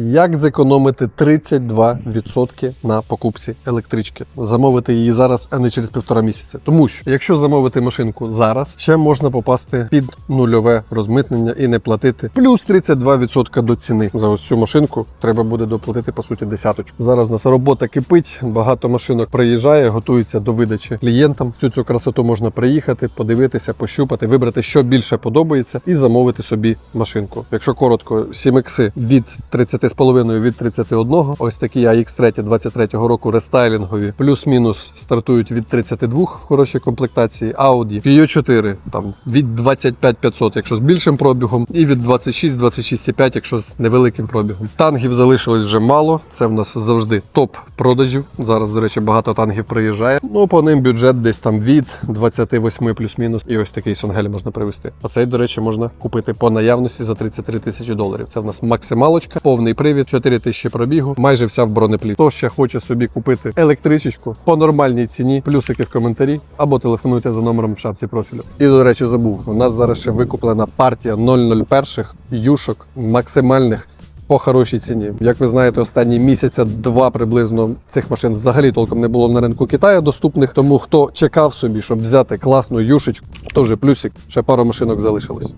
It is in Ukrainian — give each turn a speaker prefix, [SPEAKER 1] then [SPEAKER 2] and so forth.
[SPEAKER 1] Як зекономити 32% на покупці електрички? Замовити її зараз, а не через півтора місяця. Тому що якщо замовити машинку зараз, ще можна попасти під нульове розмитнення і не платити плюс 32% до ціни. За ось цю машинку треба буде доплатити по суті десяточку. Зараз у нас робота кипить, багато машинок приїжджає, готується до видачі клієнтам. Всю цю красоту можна приїхати, подивитися, пощупати, вибрати, що більше подобається, і замовити собі машинку. Якщо коротко, 7 ікси від 30,5 від 31, ось такі AX3 23 року рестайлінгові, плюс-мінус стартують від 32 в хорошій комплектації. Audi Q 4 там від 25 500, якщо з більшим пробігом, і від 26 26,5, якщо з невеликим пробігом. Тангів залишилось вже мало. Це в нас завжди топ продажів. Зараз, до речі, багато тангів приїжджає. Ну по ним бюджет десь там від 28 плюс-мінус. І ось такий Сонгель можна привезти. Оцей, до речі, можна купити по наявності за 33 тисячі доларів. Це в нас максималочка, повний привід, 4 тисячі пробігу, майже вся в бронеплі. Хто ще хоче собі купити електричечку по нормальній ціні, плюсики в коментарі або телефонуйте за номером в шапці профілю. І до речі, забув. У нас зараз ще викуплена партія 001 юшок максимальних. По хорошій ціні. Як ви знаєте, останні місяця два приблизно цих машин взагалі толком не було на ринку Китаю доступних. Тому хто чекав собі, щоб взяти класну юшечку, теж плюсик, ще пару машинок залишилось.